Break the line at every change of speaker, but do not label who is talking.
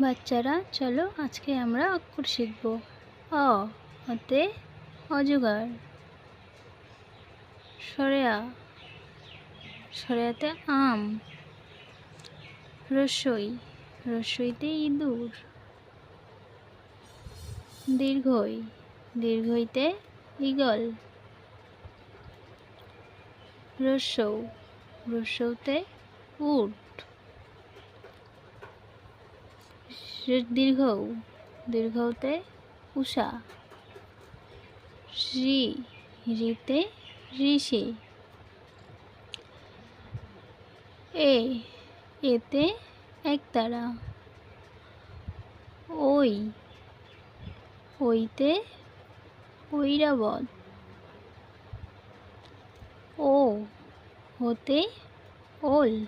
বাচ্চারা, চলো আজকে আমরা অক্ষর শিখব। অ হতে অজগর। সরেয়া, সরেয়াতে আম। রসই, রসইতে ইঁদুর। দীর্ঘই, দীর্ঘইতে ইগল রসৌ, রসৌতে উট। দীর্ঘ, দীর্ঘতে উষা রি রিতে ঋষি। এ, এতে একতারা। ওই ওইতে ঐরাবত। ও, হতে ওল।